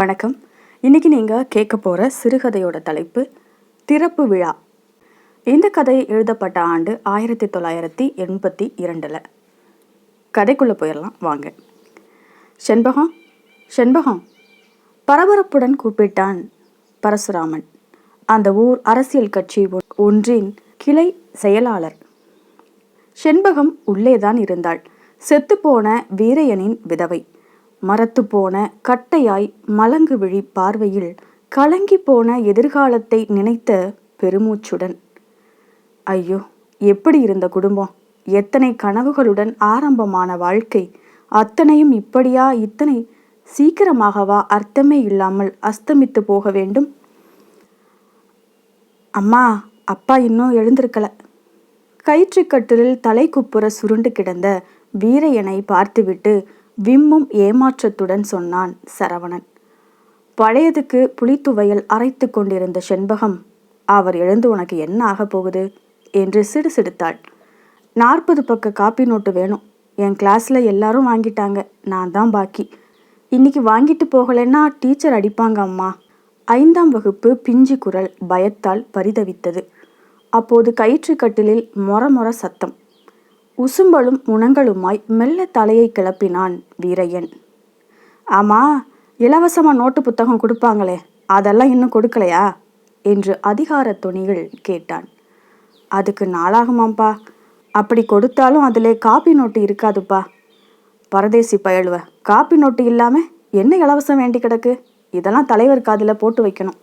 வணக்கம். இன்னைக்கு நீங்கள் கேட்க போகிற சிறுகதையோட தலைப்பு திறப்பு விழா. இந்த கதை எழுதப்பட்ட ஆண்டு ஆயிரத்தி தொள்ளாயிரத்தி எண்பத்தி இரண்டில். கதைக்குள்ளே போயிடலாம் வாங்க. செண்பகம் செண்பகம். பரபரப்புடன் கூப்பிட்டான் பரசுராமன். அந்த ஊர் அரசியல் கட்சி ஒ- ஒன்றின் கிளை செயலாளர். செண்பகம் உள்ளேதான் இருந்தாள். செத்துப்போன வீரையனின் விதவை. மரத்துப்போன கட்டையாய் மலங்கு விழி பார்வையில் கலங்கி போன எதிர்காலத்தை நினைத்த பெருமூச்சுடன் ஐயோ எப்படி இருந்த குடும்பம்? எத்தனை கனவுகளுடன் ஆரம்பமான வாழ்க்கை? அத்தனையும் இப்படியா? இத்தனை சீக்கிரமாகவா? அர்த்தமே இல்லாமல் அஸ்தமித்து போக வேண்டும்? அம்மா அப்பா இன்னும் எழுந்திருக்கல. கயிற்றுக்கட்டிலில் தலை குப்புற சுருண்டு கிடந்த வீரையனை பார்த்துவிட்டு விம்மும் ஏமாற்றத்துடன் சொன்னான் சரவணன். பழையதுக்கு புளித்துவையல் அரைத்து கொண்டிருந்த செண்பகம் அவர் எழுந்து உனக்கு என்ன ஆகப் போகுது? என்று சிடுசிடுத்தாள். நாற்பது பக்க காப்பி நோட்டு வேணும். என் கிளாஸில் எல்லாரும் வாங்கிட்டாங்க. நான் தான் பாக்கி. இன்னைக்கு வாங்கிட்டு போகலைன்னா டீச்சர் அடிப்பாங்க அம்மா. ஐந்தாம் வகுப்பு பிஞ்சு குரல் பயத்தால் பரிதவித்தது. அப்போது கயிற்று கட்டிலில் மொர மொர சத்தம். உசும்பலும் முனங்களுமாய் மெல்ல தலையை கிளப்பினான் வீரையன். ஆமா இலவசமாக நோட்டு புத்தகம் கொடுப்பாங்களே அதெல்லாம் இன்னும் கொடுக்கலையா? என்று அதிகார துணியில் கேட்டான். அதுக்கு நாளாகுமாம்ப்பா அப்படி கொடுத்தாலும் அதில் காப்பி நோட்டு இருக்காதுப்பா. பரதேசி பயலுவ காப்பி நோட்டு இல்லாமல் என்ன இலவசம் வேண்டி கிடக்கு? இதெல்லாம் தலைவர் காதில் போட்டு வைக்கணும்.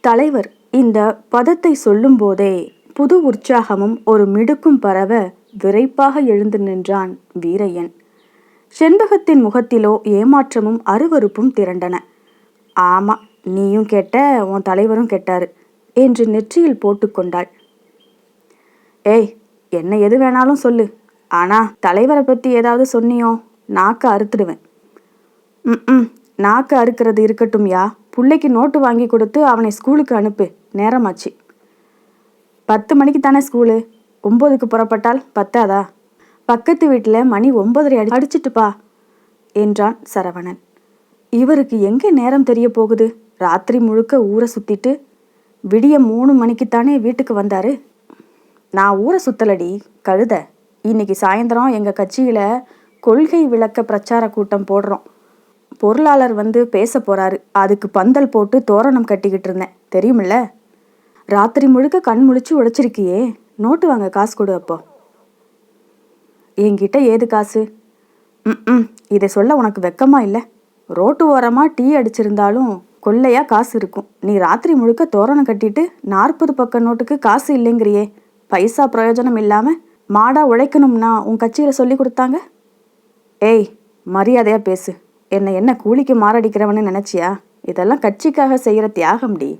தலைவர் இந்த பதத்தை சொல்லும்போதே புது உற்சாகமும் ஒரு மிடுக்கும் பரவ விரைப்பாக எழுந்து நின்றான் வீரையன். செண்பகத்தின் முகத்திலோ ஏமாற்றமும் அருவருப்பும் திரண்டன. ஆமா நீயும் கேட்ட உன் தலைவரும் கேட்டாரு என்று நெற்றியில் போட்டுக்கொண்டாள் ஏய் என்ன எது வேணாலும் சொல்லு ஆனா தலைவரை பத்தி ஏதாவது சொன்னியோ நாக்க அறுத்துடுவேன். ம் நாக்கு அறுக்கிறது இருக்கட்டும் யா புள்ளைக்கு நோட்டு வாங்கி கொடுத்து அவனை ஸ்கூலுக்கு அனுப்பு நேரமாச்சு. பத்து மணிக்கு தானே ஸ்கூலு? ஒம்போதுக்கு புறப்பட்டால் பத்தாதா? பக்கத்து வீட்டில் மணி ஒன்பதரை அடி அடிச்சிட்டுப்பா என்றான் சரவணன். இவருக்கு எங்கே நேரம் தெரிய போகுது? ராத்திரி முழுக்க ஊரை சுத்திட்டு விடிய மூணு மணிக்குத்தானே வீட்டுக்கு வந்தாரு? நான் ஊரை சுத்தலடி கழுத. இன்னைக்கு சாயந்தரம் எங்கள் கட்சியில் கொள்கை விளக்க பிரச்சார கூட்டம் போடுறோம். பொருளாளர் வந்து பேச போறாரு. அதுக்கு பந்தல் போட்டு தோரணம் கட்டிக்கிட்டு இருந்தேன். தெரியுமில்ல? ராத்திரி முழுக்க கண் முழிச்சு உழைச்சிருக்கியே. நோட்டு வாங்க காசு கொடு அப்போ. என்கிட்ட ஏது காசு? ம் இதை சொல்ல உனக்கு வெக்கமா இல்லை? ரோட்டு ஓரமாக டீ அடிச்சிருந்தாலும் கொள்ளையாக காசு இருக்கும். நீ ராத்திரி முழுக்க தோரணம் கட்டிட்டு நாற்பது பக்க நோட்டுக்கு காசு இல்லைங்கிறியே. பைசா பிரயோஜனம் இல்லாமல் மாடா உழைக்கணும்னா உன் கட்சியில் சொல்லி கொடுத்தாங்க? ஏய் மரியாதையாக பேசு. என்னை என்ன கூலிக்கு மாரடிக்கிறவன்னு நினச்சியா? இதெல்லாம் கட்சிக்காக செய்கிற தியாகம்டி.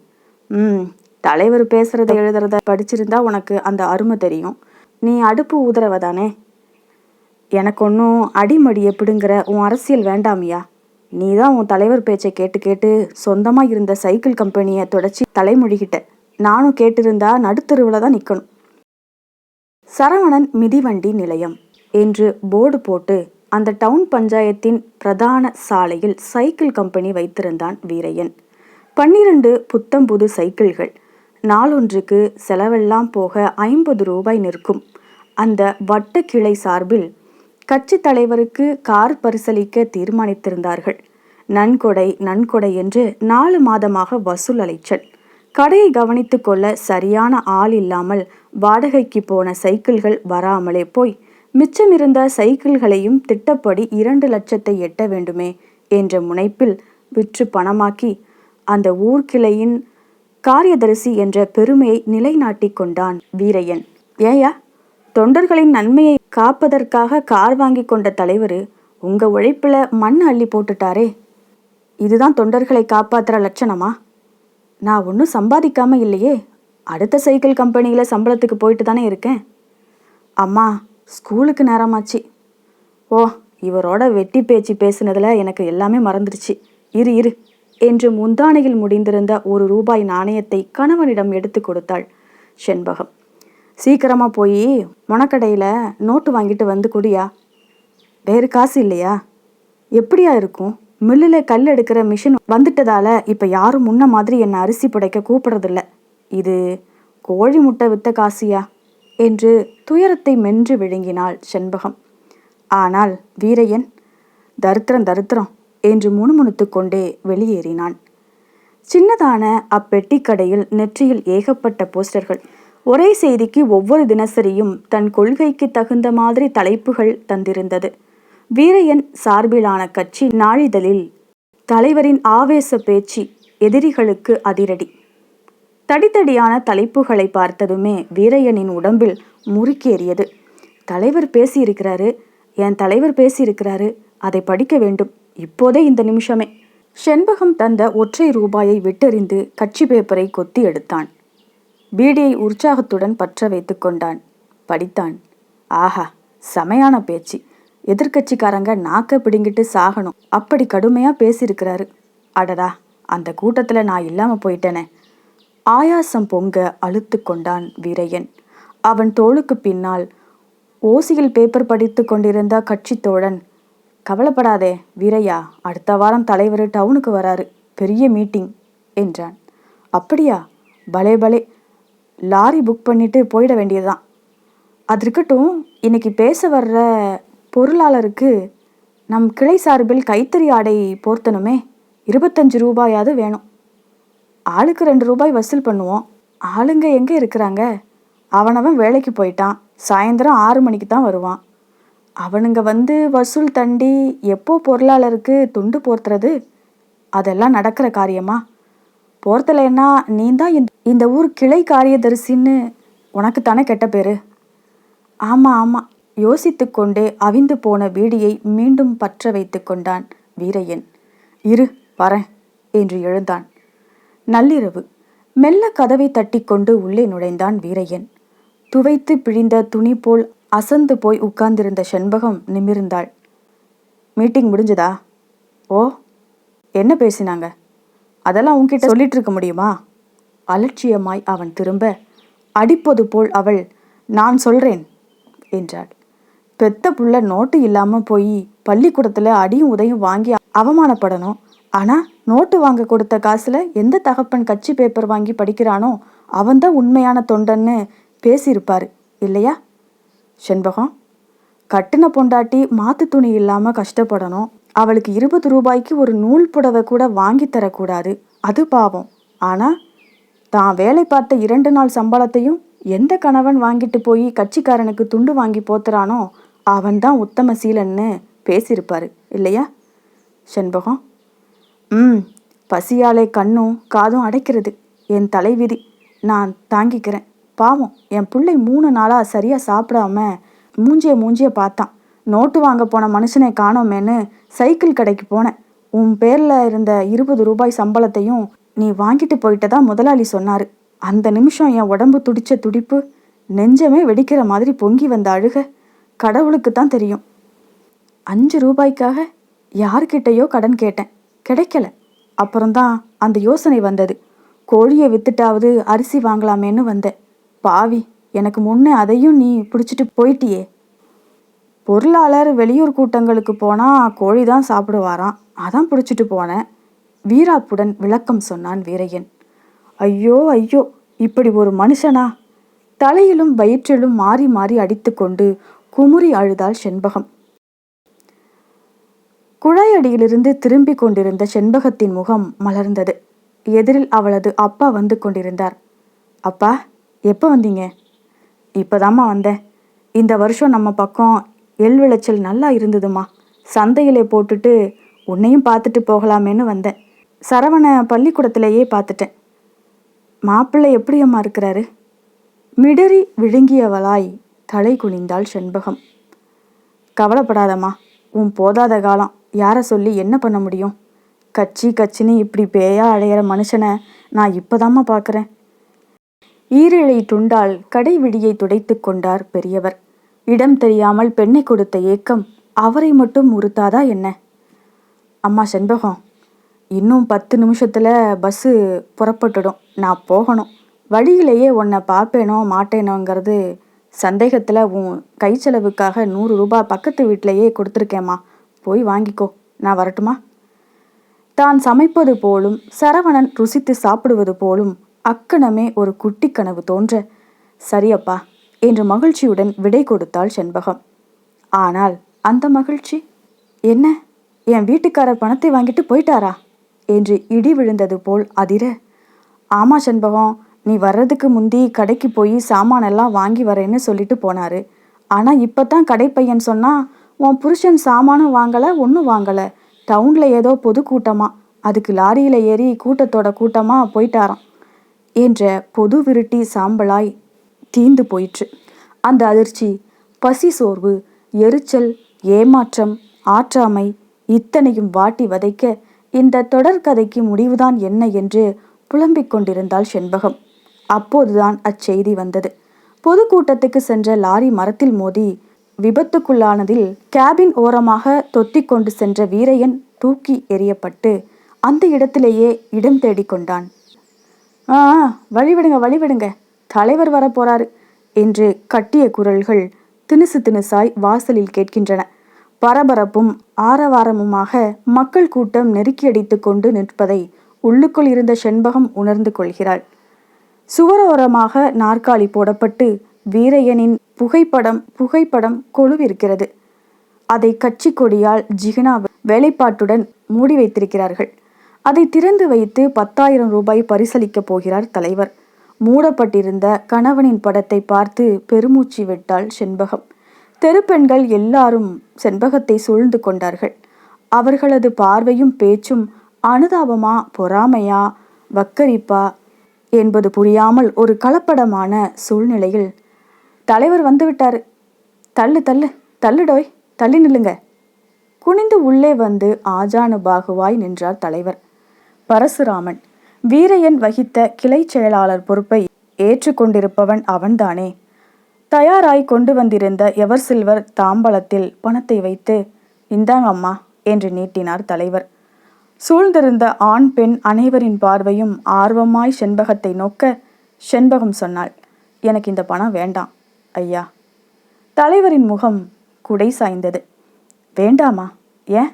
ம் தலைவர் பேசுறத எழுதுறத படிச்சிருந்தா உனக்கு அந்த அருமை தெரியும். நீ அடுப்பு உதறவ தானே? எனக்கு ஒன்றும் அடிமடியை பிடுங்கிற உன் அரசியல் வேண்டாமியா? நீ தான் உன் தலைவர் பேச்சை கேட்டு கேட்டு சொந்தமாக இருந்த சைக்கிள் கம்பெனியை தொடச்சி தலைமொழிகிட்ட. நானும் கேட்டிருந்தா நடுத்தருவில் தான் நிற்கணும் சரவணன் மிதிவண்டி நிலையம் என்று போர்டு போட்டு அந்த டவுன் பஞ்சாயத்தின் பிரதான சாலையில் சைக்கிள் கம்பெனி வைத்திருந்தான் வீரையன். பன்னிரண்டு புத்தம்புது சைக்கிள்கள் நாளொன்றுக்கு செலவெல்லாம் போக ஐம்பது ரூபாய் நிற்கும். அந்த வட்ட கிளை சார்பில் கட்சி தலைவருக்கு கார் பரிசளிக்க தீர்மானித்திருந்தார்கள். நன்கொடை நன்கொடை என்று நாலு மாதமாக வசூல் அலைச்சல். கடையை கவனித்து கொள்ள சரியான ஆள் இல்லாமல் வாடகைக்கு போன சைக்கிள்கள் வராமலே போய் மிச்சமிருந்த சைக்கிள்களையும் திட்டப்படி இரண்டு லட்சத்தை எட்ட வேண்டுமே என்ற முனைப்பில் விற்று பணமாக்கி அந்த ஊர்கிளையின் காரியதரிசி என்ற பெருமையை நிலைநாட்டிக் கொண்டான் வீரையன். ஏயா தொண்டர்களின் நன்மையை காப்பதற்காக கார் வாங்கி கொண்ட தலைவர் உங்க உழைப்பில் மண் அள்ளி போட்டுட்டாரே. இதுதான் தொண்டர்களை காப்பாத்துற லட்சணமா? நான் ஒன்றும் சம்பாதிக்காம இல்லையே. அடுத்த சைக்கிள் கம்பெனியில் சம்பளத்துக்கு போயிட்டு தானே இருக்கேன். அம்மா ஸ்கூலுக்கு நேரமாச்சு. ஓ இவரோட வெட்டி பேச்சு பேசுனதில் எனக்கு எல்லாமே மறந்துடுச்சு. இரு இரு. என்று முந்தானையில் முடிந்திருந்த ஒரு ரூபாய் நாணயத்தை கணவனிடம் எடுத்து கொடுத்தாள் செண்பகம். சீக்கிரமா போய் மொனக்கடையில் நோட்டு வாங்கிட்டு வந்து குடியா. வேறு காசு இல்லையா? எப்படியா இருக்கும்? மில்லில் கல் எடுக்கிற மிஷின் வந்துட்டதால இப்போ யாரும் முன்ன மாதிரி என்னை அரிசி புடைக்க கூப்பிடுறதில்ல. இது கோழி முட்டை வித்த காசியா? என்று துயரத்தை மென்று விழுங்கினாள் செண்பகம். ஆனால் வீரையன் தரித்திரம் தரித்திரம். என்று முணுமுணுத்து கொண்டே வெளியேறினான். சின்னதான அப்பெட்டி கடையில் நெற்றியில் ஏகப்பட்ட போஸ்டர்கள். ஒரே செய்திக்கு ஒவ்வொரு தினசரியும் தன் கொள்கைக்கு தகுந்த மாதிரி தலைப்புகள் தந்திருந்தது. வீரையன் சார்பிலான கட்சி நாளிதழில் தலைவரின் ஆவேச பேச்சு எதிரிகளுக்கு அதிரடி. தடித்தடியான தலைப்புகளை பார்த்ததுமே வீரையனின் உடம்பில் முறுக்கேறியது. தலைவர் பேசியிருக்கிறாரு என் தலைவர் பேசியிருக்கிறாரு அதை படிக்க வேண்டும். இப்போதே இந்த நிமிஷமே. செண்பகம் தந்த ஒற்றை ரூபாயை விட்டெறிந்து கட்சி பேப்பரை கொத்தி எடுத்தான். பீடியை உற்சாகத்துடன் பற்ற வைத்து கொண்டான். படித்தான். ஆஹா செமையான பேச்சு. எதிர்க்கட்சிக்காரங்க நாக்க பிடுங்கிட்டு சாகணும். அப்படி கடுமையா பேசியிருக்கிறாரு. அடடா அந்த கூட்டத்துல நான் இல்லாம போயிட்டேனே. ஆயாசம் பொங்க அழுத்து கொண்டான் வீரையன். அவன் தோளுக்கு பின்னால் ஓசியில் பேப்பர் படித்து கொண்டிருந்த கட்சி தோழன் கவலைப்படாதே வீரையா. அடுத்த வாரம் தலைவர் டவுனுக்கு வராரு. பெரிய மீட்டிங் என்றான். அப்படியா? பலே பலே. லாரி புக் பண்ணிட்டு போயிட வேண்டியதுதான். அது இருக்கட்டும் இன்னைக்கு பேச வர்ற பொருளாளருக்கு நம் கிளை சார்பில் கைத்தறி ஆடை போர்த்தணுமே. இருபத்தஞ்சு ரூபாயாவது வேணும். ஆளுக்கு ரெண்டு ரூபாய் வசூல் பண்ணுவோம். ஆளுங்க எங்கே இருக்கிறாங்க? அவனவன் வேலைக்கு போயிட்டான். சாயந்தரம் ஆறு மணிக்கு தான் வருவான். அவனுங்க வந்து வசூல் தண்டி எப்போ பொருளாளருக்கு துண்டு போர்த்துறது? அதெல்லாம் நடக்கிற காரியமா? போர்த்தலைன்னா நீ தான் இந்த இந்த ஊர் கிளை காரியதரிசின்னு உனக்கு தானே கெட்ட பேரு? ஆமாம் ஆமாம் யோசித்து கொண்டே அவிந்து போன வீடியை மீண்டும் பற்ற வைத்து கொண்டான் வீரையன். இரு வரேன் என்று எழுந்தான். நள்ளிரவு. மெல்ல கதவை தட்டிக்கொண்டு உள்ளே நுழைந்தான் வீரையன். துவைத்து பிழிந்த துணி போல் அசந்து போய் உட்கார்ந்திருந்த செண்பகம் நிமிர்ந்தாள். மீட்டிங் முடிஞ்சதா? ஓ என்ன பேசினாங்க? அதெல்லாம் உன்கிட்ட சொல்லிட்டு இருக்க முடியுமா? அலட்சியமாய் அவன் திரும்ப அடிப்பது போல் அவள் நான் சொல்றேன் என்றாள். பெத்த புள்ள நோட்டு இல்லாமல் போய் பள்ளிக்கூடத்தில் அடியும் உதையும் வாங்கி அவமானப்படணும். ஆனால் நோட்டு வாங்க கொடுத்த காசில் எந்த தகப்பன் கட்சி பேப்பர் வாங்கி படிக்கிறானோ அவன்தான் உண்மையான தொண்டன்னு பேசியிருப்பார் இல்லையா? செண்பகம். கட்டின பொண்டாட்டி மாத்து துணி இல்லாம கஷ்டப்படணும். அவளுக்கு இருபது ரூபாய்க்கு ஒரு நூல் புடவை கூட வாங்கி தரக்கூடாது. அது பாவம். ஆனா தான் வேலை பார்த்த இரண்டு நாள் சம்பளத்தையும் எந்த கணவன் வாங்கிட்டு போய் கட்சிக்காரனுக்கு துண்டு வாங்கி போத்துறானோ அவன்தான் உத்தம சீலன்னு பேசியிருப்பாரு. இல்லையா? செண்பகம். ம் பசியாலே கண்ணும் காதும் அடைக்கிறது. என் தலைவிதி நான் தாங்கிக்கிறேன். பாவம் என் பிள்ளை மூணு நாளாக சரியாக சாப்பிடாம மூஞ்சிய மூஞ்சிய பார்த்தான். நோட்டு வாங்க போன மனுஷனை காணோமேன்னு சைக்கிள் கடைக்கு போனேன். உன் பேரில் இருந்த இருபது ரூபாய் சம்பளத்தையும் நீ வாங்கிட்டு போயிட்டதா முதலாளி சொன்னார். அந்த நிமிஷம் என் உடம்பு துடிச்ச துடிப்பு நெஞ்சமே வெடிக்கிற மாதிரி பொங்கி வந்த அழுக கடவுளுக்கு தான் தெரியும். அஞ்சு ரூபாய்க்காக யார்கிட்டயோ கடன் கேட்டேன். கிடைக்கல. அப்புறம்தான் அந்த யோசனை வந்தது. கோழியை வித்துட்டாவது அரிசி வாங்கலாமேன்னு வந்தேன். பாவி எனக்கு முன்னே அதையும் நீ பிடிச்சிட்டு போயிட்டியே. பொருளாளர் வெளியூர் கூட்டங்களுக்கு போனால் கோழி தான் சாப்பிடுவாராம். அதான் பிடிச்சிட்டு போனேன். வீராப்புடன் விளக்கம் சொன்னான் வீரையன். ஐயோ ஐயோ இப்படி ஒரு மனுஷனா? தலையிலும் வயிற்றிலும் மாறி மாறி அடித்துக்கொண்டு குமுறி அழுதாள் செண்பகம். குழாயடியிலிருந்து திரும்பிக் கொண்டிருந்த செண்பகத்தின் முகம் மலர்ந்தது. எதிரில் அவளது அப்பா வந்து கொண்டிருந்தார். அப்பா எப்போ வந்தீங்க? இப்போதாம்மா வந்தேன். இந்த வருஷம் நம்ம பக்கம் எள் விளைச்சல் நல்லா இருந்ததுமா சந்தையிலே போட்டுட்டு உன்னையும் பார்த்துட்டு போகலாமேன்னு வந்தேன். சரவண பள்ளிக்கூடத்திலேயே பார்த்துட்டேன். மாப்பிள்ளை எப்படி அம்மா இருக்கிறாரு? மிடறி விழுங்கியவளாய் தலை குனிந்தாள் செண்பகம். கவலைப்படாதம்மா உன் போதாத காலம். யாரை சொல்லி என்ன பண்ண முடியும்? கட்சி கட்சின்னு இப்படி பேயா அடையிற மனுஷனை நான் இப்போதாம்மா பார்க்குறேன் ஈரிழை துண்டால் கடை விடியை துடைத்து கொண்டார் பெரியவர். இடம் தெரியாமல் பெண்ணை கொடுத்த ஏக்கம் அவரை மட்டும் உறுத்தாதா என்ன? அம்மா செண்பகம் இன்னும் பத்து நிமிஷத்தில் பஸ்ஸு புறப்பட்டுடும். நான் போகணும். வழியிலேயே உன்னை பார்ப்பேனோ மாட்டேனோங்கிறது சந்தேகத்தில் உன் கை செலவுக்காக நூறு ரூபாய் பக்கத்து வீட்டிலையே கொடுத்துருக்கேம்மா. போய் வாங்கிக்கோ. நான் வரட்டுமா? தான் சமைப்பது போலும் சரவணன் ருசித்து சாப்பிடுவது போலும் அக்கணமே ஒரு குட்டி கனவு தோன்ற சரியப்பா என்று மகிழ்ச்சியுடன் விடை கொடுத்தாள் செண்பகம். ஆனால் அந்த மகிழ்ச்சி? என்ன? என் வீட்டுக்காரர் பணத்தை வாங்கிட்டு போயிட்டாரா? என்று இடி விழுந்தது போல் அதிர ஆமா செண்பகம் நீ வர்றதுக்கு முந்தி கடைக்கு போய் சாமானெல்லாம் வாங்கி வரேன்னு சொல்லிட்டு போனாரு. ஆனால் இப்போ தான் கடைப்பையன் சொன்னா உன் புருஷன் சாமானும் வாங்கலை ஒன்றும் வாங்கலை. டவுனில் ஏதோ பொதுக்கூட்டமா அதுக்கு லாரியில் ஏறி கூட்டத்தோட கூட்டமாக போயிட்டாராம். என்ற பொது விருட்டி சாம்பலாய் தீந்து போயிற்று. அந்த அதிர்ச்சி பசி சோர்வு எரிச்சல் ஏமாற்றம் ஆற்றாமை இத்தனையும் வாட்டி வதைக்க இந்த தொடர்கதைக்கு முடிவுதான் என்ன என்று புலம்பிக் கொண்டிருந்தாள் செண்பகம். அப்போதுதான் அச்செய்தி வந்தது. பொதுக்கூட்டத்துக்கு சென்ற லாரி மரத்தில் மோதி விபத்துக்குள்ளானதில் கேபின் ஓரமாக தொத்தி கொண்டு சென்ற வீரையன் தூக்கி எறியப்பட்டு அந்த இடத்திலேயே இடம் தேடிக்கொண்டான் ஆ வழிவிடுங்க வழிவிடுங்க. தலைவர் வரப்போறாரு என்று கட்டிய குரல்கள் தினுசு தினுசாய் வாசலில் கேட்கின்றன. பரபரப்பும் ஆரவாரமுமாக மக்கள் கூட்டம் நெருக்கியடித்து கொண்டு நிற்பதை உள்ளுக்குள் இருந்த செண்பகம் உணர்ந்து கொள்கிறாள். சுவரோரமாக நாற்காலி போடப்பட்டு வீரையனின் புகைப்படம் புகைப்படம் கொழுவிருக்கிறது. அதை கட்சி கொடியால் ஜிகினா வேலைப்பாட்டுடன் மூடி வைத்திருக்கிறார்கள். அதை திறந்து வைத்து பத்தாயிரம் ரூபாய் பரிசளிக்கப் போகிறார் தலைவர். மூடப்பட்டிருந்த கணவனின் படத்தை பார்த்து பெருமூச்சு விட்டாள் செண்பகம். தெருப்பெண்கள் எல்லாரும் செண்பகத்தை சூழ்ந்து கொண்டார்கள். அவர்களது பார்வையும் பேச்சும் அனுதாபமா பொறாமையா வக்கரிப்பா என்பது புரியாமல் ஒரு கலப்படமான சூழ்நிலையில் தலைவர் வந்துவிட்டாரு. தள்ளு தள்ளு தள்ளுடோய் தள்ளி நில்லுங்க. குனிந்து உள்ளே வந்து ஆஜானு பாகுவாய் நின்றார் தலைவர். பரசுராமன். வீரையன் வகித்த கிளை செயலாளர் பொறுப்பை ஏற்றுக்கொண்டிருப்பவன் அவன்தானே. தயாராய் கொண்டு வந்திருந்த எவர் சில்வர் தாம்பலத்தில் பணத்தை வைத்து இந்தாங்க அம்மா என்று நீட்டினார் தலைவர். சூழ்ந்திருந்த ஆண் பெண் அனைவரின் பார்வையும் ஆர்வமாய் செண்பகத்தை நோக்க செண்பகம் சொன்னாள் எனக்கு இந்த பணம் வேண்டாம் ஐயா. தலைவரின் முகம் குடை சாய்ந்தது. வேண்டாமா ஏன்?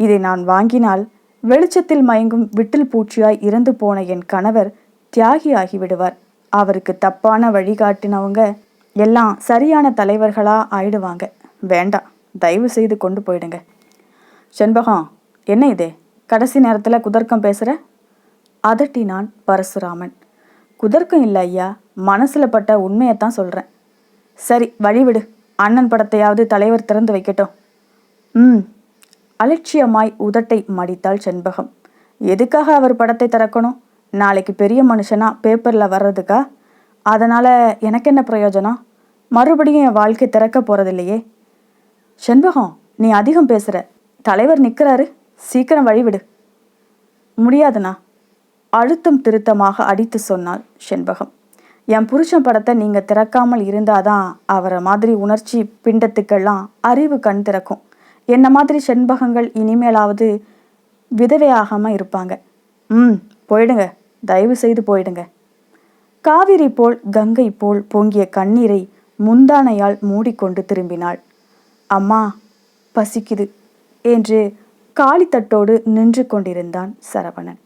இதை நான் வாங்கினால் வெளிச்சத்தில் மயங்கும் விட்டில் பூச்சியாய் இறந்து போன என் கணவர் தியாகி ஆகிவிடுவார் அவருக்கு தப்பான வழிகாட்டினவங்க எல்லாம் சரியான தலைவர்களா ஆயிடுவாங்க. வேண்டாம் தயவு செய்து கொண்டு போயிடுங்க. செண்பகம் என்ன இது? கடைசி நேரத்தில் குதர்க்கம் பேசுகிற அதட்டி நான் பரசுராமன். குதர்க்கம் இல்லை ஐயா மனசில் பட்ட உண்மையைத்தான் சொல்கிறேன் சரி வழிவிடு. அண்ணன் படத்தையாவது தலைவர் திறந்து வைக்கட்டும். ம். அலட்சியமாய் உதட்டை மடித்தாள் செண்பகம். எதுக்காக அவர் படத்தை திறக்கணும்? நாளைக்கு பெரிய மனுஷனா பேப்பரில் வர்றதுக்கா? அதனால் எனக்கு என்ன பிரயோஜனம்? மறுபடியும் என் வாழ்க்கை திறக்க போகிறதில்லையே செண்பகம் நீ அதிகம் பேசுகிற தலைவர் நிற்கிறாரு சீக்கிரம் வழிவிடு முடியாதுண்ணா. அழுத்தம் திருத்தமாக அடித்து சொன்னாள் செண்பகம். என் புருஷன் படத்தை நீங்கள் திறக்காமல் இருந்தாதான் அவரை மாதிரி உணர்ச்சி பிண்டத்துக்கெல்லாம் அறிவு கண் திறக்கும். என்ன மாதிரி செண்பகங்கள் இனிமேலாவது விதவையாகாமல் இருப்பாங்க. ம் போயிடுங்க. தயவு செய்து போயிடுங்க. காவிரி போல் கங்கை போல் பொங்கிய கண்ணீரை முந்தானையால் மூடிக்கொண்டு திரும்பினாள். அம்மா பசிக்குது என்று காளித்தட்டோடு நின்று கொண்டிருந்தான் சரவணன்.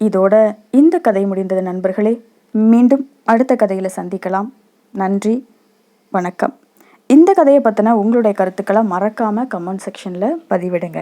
இதோட இந்த கதை முடிந்தது நண்பர்களே. மீண்டும் அடுத்த கதையில் சந்திக்கலாம். நன்றி. வணக்கம். இந்த கதையை பற்றின உங்களுடைய கருத்துக்களை மறக்காமல் கமெண்ட் செக்ஷனில் பதிவிடுங்க.